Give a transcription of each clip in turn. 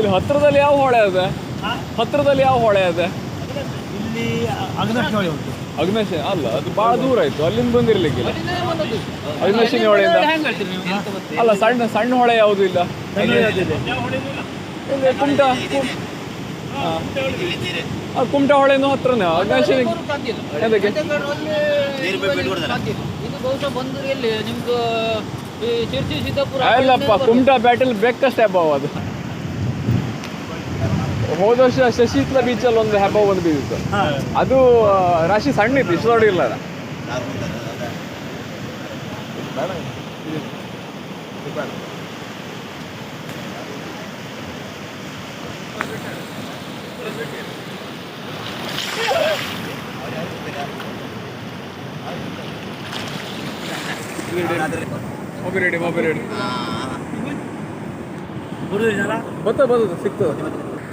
ಇಲ್ಲಿ ಹತ್ರದಲ್ಲಿ ಯಾವ ಹೊಳೆ ಇದೆ? ಹತ್ರದಲ್ಲಿ ಯಾವ ಹೊಳೆ ಇದೆ? ಇಲ್ಲಿ ಹೊಳೆ ಉಂಟು. ಅಗ್ನೇಶ ಅಲ್ಲ ಅದು ಬಹಳ ದೂರ ಆಯ್ತು ಅಲ್ಲಿಂದ ಬಂದಿರ್ಲಿಕ್ಕಿಲ್ಲ. ಅಗ್ನೇಶಿನಿ ಹೊಳೆಯಿಂದ. ಅಲ್ಲ ಸಣ್ಣ ಸಣ್ಣ ಹೊಳೆ ಯಾವುದು ಇಲ್ಲ? ಕುಮಟಾ ಆ, ಕುಮಟ ಹೊಳೆನೂ ಹತ್ರನೇ ಅಗ್ನೇಶಿನಿ ಅದಕ್ಕೆ ನಿಮ್ದು ಅಲ್ಲಪ್ಪ ಕುಮಟಾ ಬ್ಯಾಟಲ್ ಬೆಕ್ಕಷ್ಟೇ ಅಬ್ಬಾವ ಅದು ಹೋದ ವರ್ಷ ಶಶಿತ್ಲ ಬೀಚಲ್ಲಿ ಒಂದು ಹಬ್ಬ ಒಂದು ಬೀದಿತ್ತು ಅದು ರಾಶಿ ಸಣ್ಣ ಇತ್ತು ಇಷ್ಟು ದೊಡ್ಡ ಇಲ್ಲ ಮೊಬೈಲ್ ರೆಡಿ ಮೊಬೈಲ್ ರೆಡಿ ಬರ್ತದೆ ಬರ್ತದೆ ಸಿಗ್ತದೆ.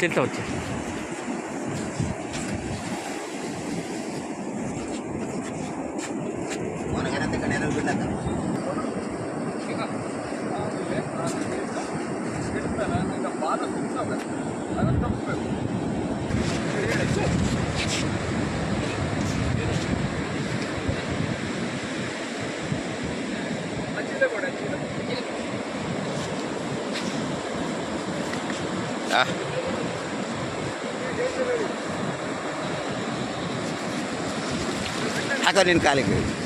ಚಲ್ತಾ ಹೋಗ್ತೀವಿ ಬಾಲ ಸುತ್ತ ಅದನ್ನು ತಪ್ಪಬೇಕು कालिको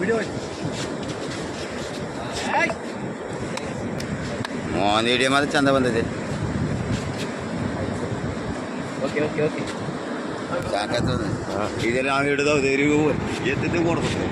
ವಿಡಿಯೋ ಹೋಯ್ತು ಒಂದು ವಿಡಿಯೋ ಮಾತ್ರ ಚಂದ ಬಂದಿದೆ ಓಕೆ ಓಕೆ ಓಕೆ ಸಾಕಾಗ್ತದೆ ಇದೆಲ್ಲ ನಾವು ಹಿಡಿದವು ಎತ್ತಿದ್ದು ಕೊಡ್ಬೇಕು